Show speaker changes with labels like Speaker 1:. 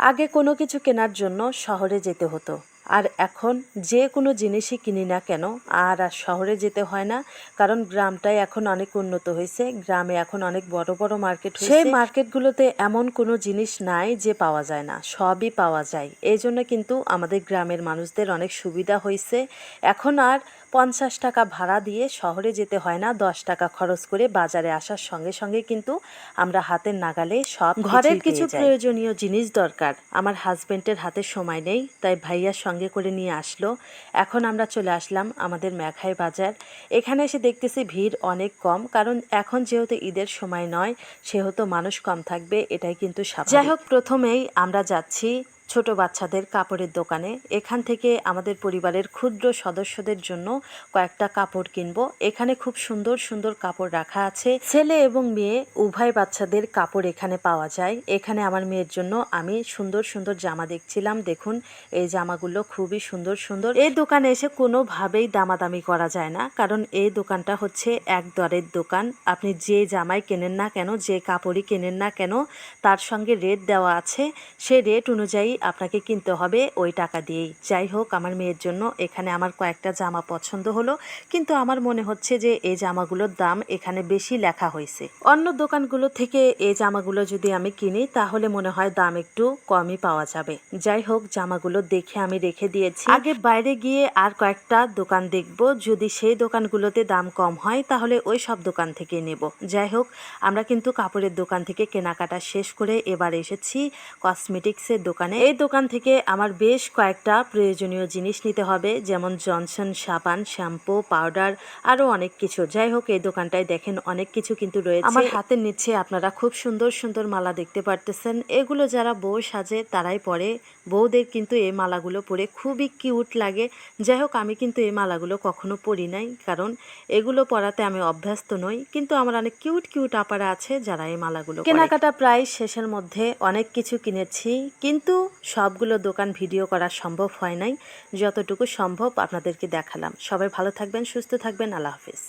Speaker 1: আগে কোনো কিছু কেনার জন্য শহরে যেতে হতো। আর এখন যে কোনো জিনিসই কিনি না কেন, আর আর শহরে যেতে হয় না, কারণ গ্রামটাই এখন অনেক উন্নত হয়েছে, গ্রামে এখন অনেক বড় বড় মার্কেট সেই মার্কেটগুলোতে এমন কোনো জিনিস নাই যে পাওয়া যায় না, সবই পাওয়া যায়। এই জন্য কিন্তু আমাদের গ্রামের মানুষদের অনেক সুবিধা হয়েছে। এখন আর পঞ্চাশ টাকা ভাড়া দিয়ে শহরে যেতে হয় না দশ টাকা খরচ করে বাজারে আসার সঙ্গে সঙ্গে কিন্তু আমরা হাতের নাগালে সব ঘরের কিছু প্রয়োজনীয় জিনিস দরকার। আমার হাজবেন্ডের হাতে সময় নেই তাই ভাইয়ার সঙ্গে করে নিয়ে আসলো। এখন আমরা চলে আসলাম আমাদের মেঘাই বাজার। এখানে এসে দেখতেছি ভিড় অনেক কম কারণ এখন যেহেতু ঈদের সময় নয় সেহেতু মানুষ কম থাকবে এটাই কিন্তু যাই হোক প্রথমেই আমরা যাচ্ছি ছোট বাচ্চাদের কাপড়ের দোকানে। এখান থেকে আমাদের পরিবারের ক্ষুদ্র সদস্যদের জন্য কয়েকটা কাপড় কিনবো। এখানে খুব সুন্দর সুন্দর কাপড় রাখা আছে। ছেলে এবং মেয়ে, উভয় বাচ্চাদের কাপড় এখানে পাওয়া যায়। এখানে আমার মেয়ের জন্য আমি সুন্দর সুন্দর জামা দেখছিলাম। দেখুন, এই জামাগুলো খুবই সুন্দর সুন্দর। এই দোকানে এসে কোনোভাবেই দামাদামি করা যায় না। কারণ এই দোকানটা হচ্ছে এক দরের দোকান। আপনি যে জামাই কেনেন না কেন, যে কাপড়ই কেনেন না কেন, তার সঙ্গে রেট দেওয়া আছে। সে রেট অনুযায়ী আপনাকে কিনতে হবে ওই টাকা দিয়েই। যাই হোক, আমার মেয়ের জন্য এখানে আমার কয়েকটা জামা পছন্দ হলো, কিন্তু আমার মনে হচ্ছে যে এই জামাগুলোর দাম এখানে বেশি লেখা হয়েছে। অন্য দোকানগুলো থেকে এই জামাগুলো যদি আমি কিনি, তাহলে মনে হয় দাম একটু কমই পাওয়া যাবে। যাই হোক, জামাগুলো দেখে আমি রেখে দিয়েছি। আগে বাইরে গিয়ে আর কয়েকটা দোকান দেখব। যদি সেই দোকানগুলোতে দাম কম হয়, তাহলে ওই সব দোকান থেকে নেব। যাই হোক, আমরা কিন্তু কাপড়ের দোকান থেকে কেনাকাটা শেষ করে এবার এসেছি কসমেটিক্সের দোকানে। এই দোকান থেকে আমার বেশ কয়েকটা প্রয়োজনীয় জিনিস নিতে হবে যেমন জনসন সাবান শ্যাম্পু পাউডার আরও অনেক কিছু। যাই হোক এই দোকানটায় দেখেন অনেক কিছু কিন্তু রয়েছে। আমার হাতের নিচে আপনারা খুব সুন্দর সুন্দর মালা দেখতে পারতেছেন। এগুলো যারা বউ সাজে তারাই পরে। বউদের কিন্তু এই মালাগুলো পরে খুবই কিউট লাগে। যাই হোক আমি কিন্তু এই মালাগুলো কখনো পরি নাই কারণ এগুলো পরাতে আমি অভ্যস্ত নই। কিন্তু আমার অনেক কিউট কিউট আপারা আছে যারা এই মালাগুলো কেনাকাটা প্রায় শেষের মধ্যে অনেক কিছু কিনেছি কিন্তু সবগুলো দোকান ভিডিও করা সম্ভব হয় নাই। যতটুকু সম্ভব আপনাদেরকে দেখালাম। সবাই ভালো থাকবেন, সুস্থ থাকবেন। আল্লাহ হাফিজ।